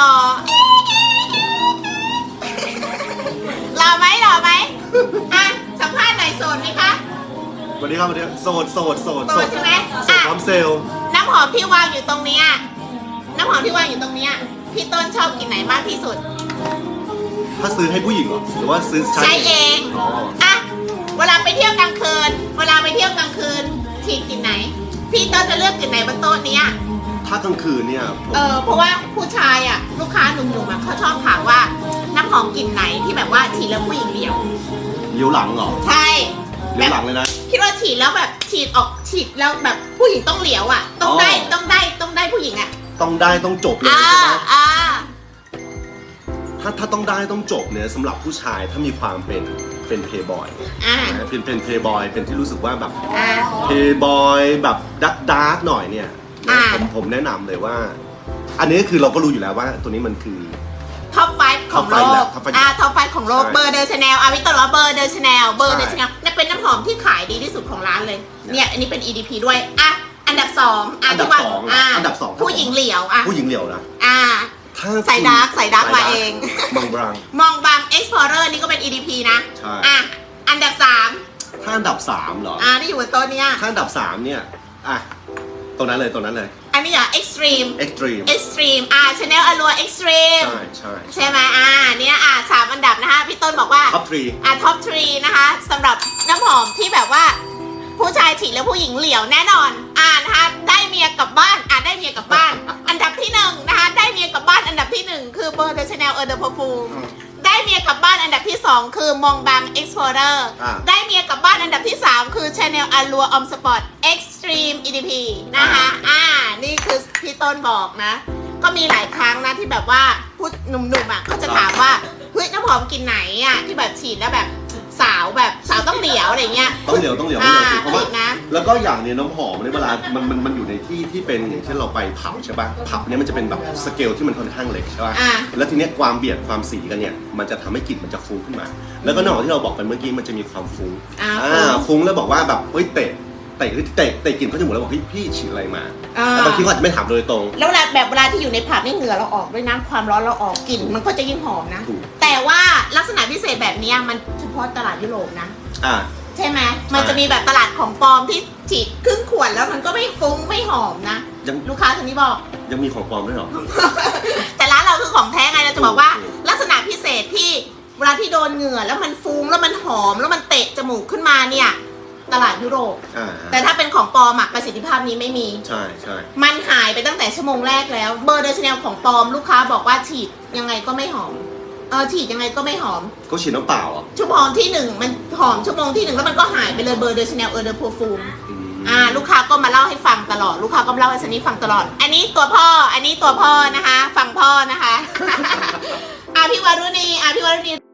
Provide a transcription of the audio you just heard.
รอรอไหมรอไหมอะสัมภาษณ์หน่อยโสดไหมคะ สวัสดีครับสวัสดีครับโสดโสดโสดโสดใช่ไหม โสดพร้อมเซลล์น้ำหอมที่วางอยู่ตรงเนี้ยน้ำหอมที่วางอยู่ตรงเนี้ยพี่ต้นชอบกลิ่นไหนมากที่สุด ถ้าซื้อให้ผู้หญิงเหรอหรือว่าซื้อใช้เองอ๋ออะเวลาไปเที่ยวกลางคืน เวลาไปเที่ยวกลางคืนฉีดกลิ่นไหน พี่ต้นจะเลือกกลิ่นไหนบนโต๊ะเนี้ย ถ้ากลางคืนเนี่ยผมเออเพราะว่าผู้ชายอะลูกค้า หนุ่มๆอะเขาชอบถามว่าน้ำหอมกลิ่นไหนที่แบบว่าฉีดแล้วผู้หญิงเหลียว เลี้ยวหลังเหรอใช่ เลี้ยวหลังเลยนะ คิดว่าฉีดแล้วแบบฉีดออกฉีดแล้วแบบผู้หญิงต้องเหลียวอะ ต้องได้อ๋อ ต้องได้ต้องได้ผู้หญิงอะต้องได้ต้องจบเลยอ่าใช่ไหมอ่าถ้าถ้าต้องได้ต้องจบเนี่ยสำหรับผู้ชายถ้ามีความเป็นเป็นเพย์บอยอ่าเป็นเป็นเพย์บอยเป็นที่รู้สึกว่าแบบอ่า เพย์บอยแบบดักดาร์กหน่อยเนี่ยอ่า ผมผมแนะนำเลยว่า อันนี้คือเราก็รู้อยู่แล้วว่าตัวนี้มันคือ ท็อปไฟของโล Top five แล้กว Top five อ่า ท็อปไฟของโลก ใช่เบอร์เดอร์ชาแนลอาวิตต์ว่าเบอร์เดอร์ชาแนลเบอร์เดอร์ใช่ชาแนลนี่เป็นน้ำหอมที่ขายดีที่สุดของร้านเลย เนี่ย อันนี้เป็น EDP ด้วย อะ อันดับสองอะอันดับที่ว่าสองอะอันดับสองครับ ผู้หญิงเหลียว อะ ผู้หญิงเหลียวนะอ่า ถ้าใส่ดาร์กใส่ดาร์กมาเอง มังบรังมองบาง Explorer นี่ก็เป็น EDP นะ ใช่ อะ อันดับสามถ้าอันดับสามเหรอ อ่าที่อยู่บนโต๊ะเนี้ยถ้าอันดับสามเนี่ย อะ ตัวนั้นเลยตัวนั้นเลย อันนี้อะ Extreme extreme Extreme อ่า Chanel Allure Extreme ใช่ใช่ใช่ไหมอ่าเนี่ยอ่าสามอันดับนะคะพี่ต้นบอกว่า ท็อปทรี อะท็อปทรีนะคะสำหรับน้ำหอมที่แบบว่า ผู้ชายฉีดแล้วผู้หญิงเหลียวแน่นอน อ่านะคะได้เมียกลับบ้านอะได้เมียกลับบ้าน อันดับที่หนึ่งนะคะได้เมียกลับบ้านอันดับที่หนึ่งคือเบอร์เดอชแนลเออร์เดอร์พฟูมได้เมียกลับบ้านอันดับที่สองคือมองบางเอ็กซ์พอร์เตอร์อ่า ได้เมียกลับบ้านอันดับที่สามคือ Chanel Allure On Spot Extreme EDP นะคะอ่า นี่คือพี่ต้นบอกนะ ก็มีหลายครั้งนะที่แบบว่าผู้หนุ่มๆอะเขาจะถามว่าเฮ้ยน้ำหอมกลินไหนอะที่แบบฉีดแล้วแบบสาวแบบสาวต้องเหลียวอะไรเงี้ย ต้องเหลียวต้องเหลียวต้องเหลียวจริงเพราะว่าอีกนะแล้วก็อย่างเนี่ยน้ำหอมเนี่ยเวลามันมันมันอยู่ในที่ที่เป็นอย่างเช่นเราไปผับใช่ป่ะผับเนี่ยมันจะเป็นแบบสเกลที่มันค่อนข้างเล็กใช่ป่ะอ่า แล้วทีเนี้ยความเบียดความสีกันเนี่ยมันจะทำให้กลิ่นมันจะฟุ้งขึ้นมา แล้วก็นอกจากที่เราบอกกันเมื่อกี้มันจะมีความฟุ้งอ่าอ่าฟุ้งแล้วบอกว่าแบบเฮ้ยเตะ เตะเตะเตะกลิ่นเขาจมูกแล้วบอกเฮ้ยพี่ฉีดอะไรมาอ่า แต่บางทีเขาอาจจะไม่ถามโดยตรง แล้วเวลาแบบเวลาที่อยู่ในผับนี่เหงื่อเราออกด้วยนะความร้อนเราออกกลิ่นมันก็จะยิ่งหอมนะ ถูก แต่ว่าลักษณะพิเศษแบบเนี้ยมันเฉพาะตลาดยุโรปนะ อ่า ใช่ไหมมันจะมีแบบตลาดของปลอมที่ฉีดครึ่งขวดแล้วมันก็ไม่ฟุ้งไม่หอมนะ ยัง ลูกค้าคนนี้บอก ยังมีของปลอมด้วยเหรอ แต่ร้านเราคือของแท้ไงเราจะบอกว่าถูกลักษณะพิเศษที่เวลาที่โดนเหงื่อแล้วมันฟุ้งแล้วมันหอมแล้วมันเตะจมูกขึ้นมาเนี่ย ตลาดยุโรป อ่าแต่ถ้าเป็นของปลอมอะประสิทธิภาพนี้ไม่มี ใช่ใช่มันหายไปตั้งแต่ชั่วโมงแรกแล้ว เบอร์เดอร์ชแนลของปลอมลูกค้าบอกว่าฉีดยังไงก็ไม่หอม เออฉีดยังไงก็ไม่หอมก็ฉีดน้ำเปล่าอะชั่วโมงที่หนึ่งมันหอมชั่วโมงที่หนึ่งแล้วมันก็หายไปเลยเบอร์เดอร์ชแนลเออร์เดอร์พูฟูม อืมอ่าลูกค้าก็มาเล่าให้ฟังตลอด ลูกค้าก็มาเล่าให้ซันนี่ฟังตลอด อันนี้ตัวพ่อ อันนี้ตัวพ่อนะคะ ฟังพ่อนะคะ อ่าพี่วารุณีอ่าพี่วารุณี